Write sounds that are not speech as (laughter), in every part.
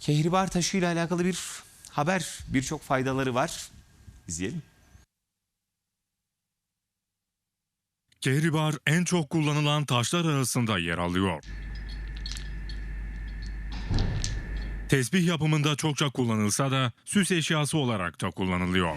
Kehribar taşı ile alakalı bir haber, birçok faydaları var. İzleyelim. Kehribar en çok kullanılan taşlar arasında yer alıyor. Tesbih yapımında çokça kullanılsa da süs eşyası olarak da kullanılıyor.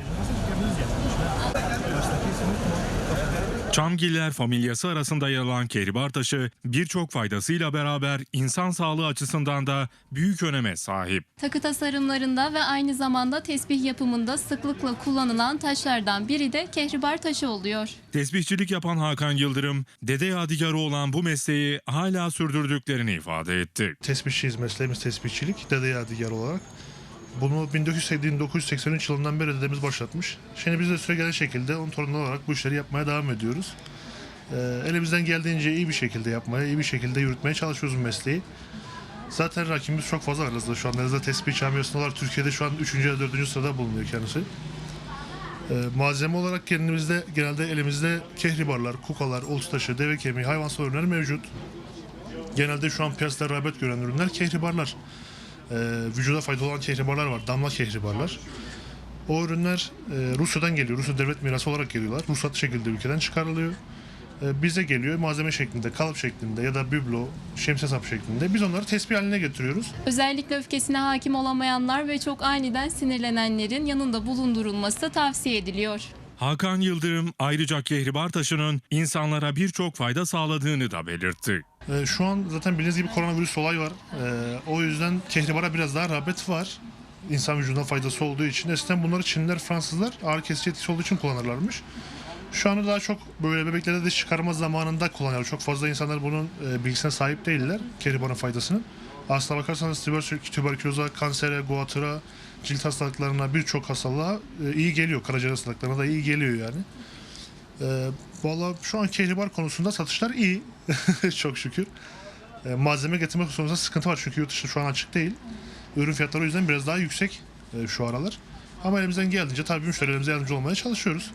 Çamgiller familyası arasında yer alan kehribar taşı birçok faydasıyla beraber insan sağlığı açısından da büyük öneme sahip. Takı tasarımlarında ve aynı zamanda tesbih yapımında sıklıkla kullanılan taşlardan biri de kehribar taşı oluyor. Tesbihçilik yapan Hakan Yıldırım, dede yadigarı olan bu mesleği hala sürdürdüklerini ifade etti. Tesbihçiyiz mesleğimiz tesbihçilik. Dede yadigar olarak. Bunu 1983 yılından beri dedemiz başlatmış. Şimdi biz de süre gelen şekilde onun torunları olarak bu işleri yapmaya devam ediyoruz. Ee, elimizden geldiğince iyi bir şekilde yapmaya, iyi bir şekilde yürütmeye çalışıyoruz mesleği. Zaten rakibimiz çok fazla aramızda şu an. Elazığ tespih camiasında olarak Türkiye'de şu an 3. ya da 4. sırada bulunuyor kendisi. Ee, malzeme olarak kendimizde genelde elimizde kehribarlar, kukalar, oltu taşı, deve kemiği, hayvansal ürünler mevcut. Genelde şu an piyasada rağbet gören ürünler kehribarlar. Ee, vücuda faydalı olan kehribarlar var, damla kehribarlar. O ürünler e, Rusya'dan geliyor, Rusya devlet mirası olarak geliyorlar. Ruhsatlı şekilde ülkeden çıkarılıyor. Ee, bize geliyor malzeme şeklinde, kalıp şeklinde ya da biblo, şemsiye sap şeklinde. Biz onları tespih haline getiriyoruz. Özellikle öfkesine hakim olamayanlar ve çok aniden sinirlenenlerin yanında bulundurulması tavsiye ediliyor. Hakan Yıldırım ayrıca kehribar taşının insanlara birçok fayda sağladığını da belirtti. Ee, şu an zaten bildiğiniz gibi koronavirüs olay var. Ee, o yüzden kehribara biraz daha rağbet var. İnsan vücuduna faydası olduğu için. Eskiden bunları Çinliler, Fransızlar ağrı kesici etkisi olduğu için kullanırlarmış. Şu anda daha çok böyle bebeklerde de çıkarma zamanında kullanıyorlar. Çok fazla insanlar bunun e, bilgisine sahip değiller. Kehribarın faydasını. Aslına bakarsanız tüber- tüberküloza, kansere, guatıra, cilt hastalıklarına birçok hastalığa e, iyi geliyor. Karaciğer hastalıklarına da iyi geliyor yani. Ee, Valla şu an kehribar konusunda satışlar iyi. (laughs) Çok şükür. Ee, malzeme getirme konusunda sıkıntı var çünkü yurt dışı şu an açık değil. Ürün fiyatları o yüzden biraz daha yüksek e, şu aralar. Ama elimizden geldiğince tabii müşterilerimize yardımcı olmaya çalışıyoruz.